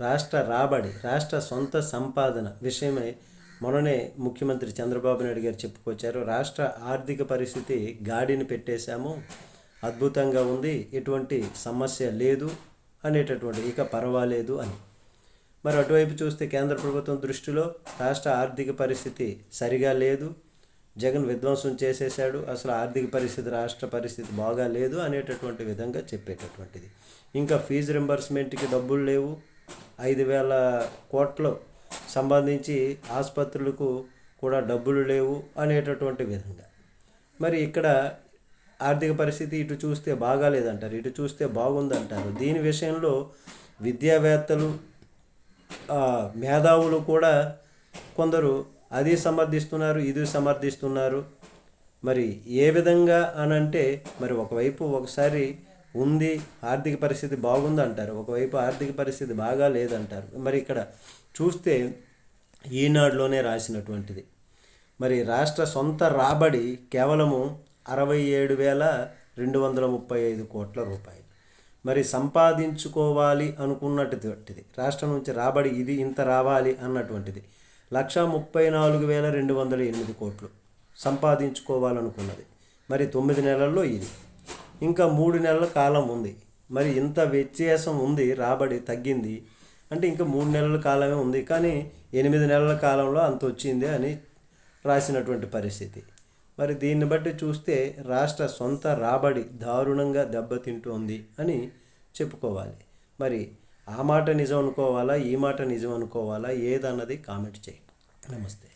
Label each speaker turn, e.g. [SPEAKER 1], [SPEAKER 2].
[SPEAKER 1] రాష్ట్ర రాబడి రాష్ట్ర సొంత సంపాదన విషయమై మొన్ననే ముఖ్యమంత్రి చంద్రబాబు నాయుడు గారు చెప్పుకొచ్చారు. రాష్ట్ర ఆర్థిక పరిస్థితి గాడిని పెట్టేశాము. అద్భుతంగా ఉంది. ఎటువంటి సమస్య లేదు అనేటటువంటి ఇక పర్వాలేదు అని. మరి అటువైపు చూస్తే కేంద్ర ప్రభుత్వం దృష్టిలో రాష్ట్ర ఆర్థిక పరిస్థితి సరిగా లేదు. జగన్ విధ్వంసం చేసేసాడు అసలు ఆర్థిక పరిస్థితి రాష్ట్ర పరిస్థితి బాగా లేదు అనేటటువంటి విధంగా చెప్పేటటువంటిది. ఇంకా ఫీజు రింబర్స్మెంట్కి డబ్బులు లేవు. ఐదు వేల కోట్లు సంబంధించి ఆసుపత్రులకు కూడా డబ్బులు లేవు అనేటటువంటి విధంగా. మరి ఇక్కడ ఆర్థిక పరిస్థితి ఇటు చూస్తే బాగాలేదంటారు ఇటు చూస్తే బాగుందంటారు. దీని విషయంలో విద్యావేత్తలు మేధావులు కూడా కొందరు అది సమర్థిస్తున్నారు ఇది సమర్థిస్తున్నారు. మరి ఏ విధంగా అని అంటే మరి ఒకవైపు ఒకసారి ఉంది ఆర్థిక పరిస్థితి బాగుంది అంటారు. ఒకవైపు ఆర్థిక పరిస్థితి బాగా లేదంటారు. మరి ఇక్కడ చూస్తే ఈనాడులోనే రాసినటువంటిది. మరి రాష్ట్ర సొంత రాబడి కేవలము అరవై ఏడు వేల రెండు వందల ముప్పై ఐదు కోట్ల రూపాయలు. మరి సంపాదించుకోవాలి అనుకున్నటువంటిది రాష్ట్రం నుంచి రాబడి ఇది ఇంత రావాలి అన్నటువంటిది. లక్ష ముప్పై నాలుగు వేల రెండు వందల ఎనిమిది కోట్లు సంపాదించుకోవాలనుకున్నది. మరి తొమ్మిది నెలల్లో ఇది. ఇంకా మూడు నెలల కాలం ఉంది. మరి ఇంత వ్యత్యాసం ఉంది రాబడి తగ్గింది. అంటే ఇంకా మూడు నెలల కాలమే ఉంది. కానీ ఎనిమిది నెలల కాలంలో అంత వచ్చింది అని రాసినటువంటి పరిస్థితి. మరి దీన్ని బట్టి చూస్తే రాష్ట్ర సొంత రాబడి దారుణంగా దెబ్బతింటోంది అని చెప్పుకోవాలి. మరి ఆ మాట నిజం అనుకోవాలా ఈ మాట నిజం అనుకోవాలా ఏదన్నది కామెంట్ చేయి నమస్తే.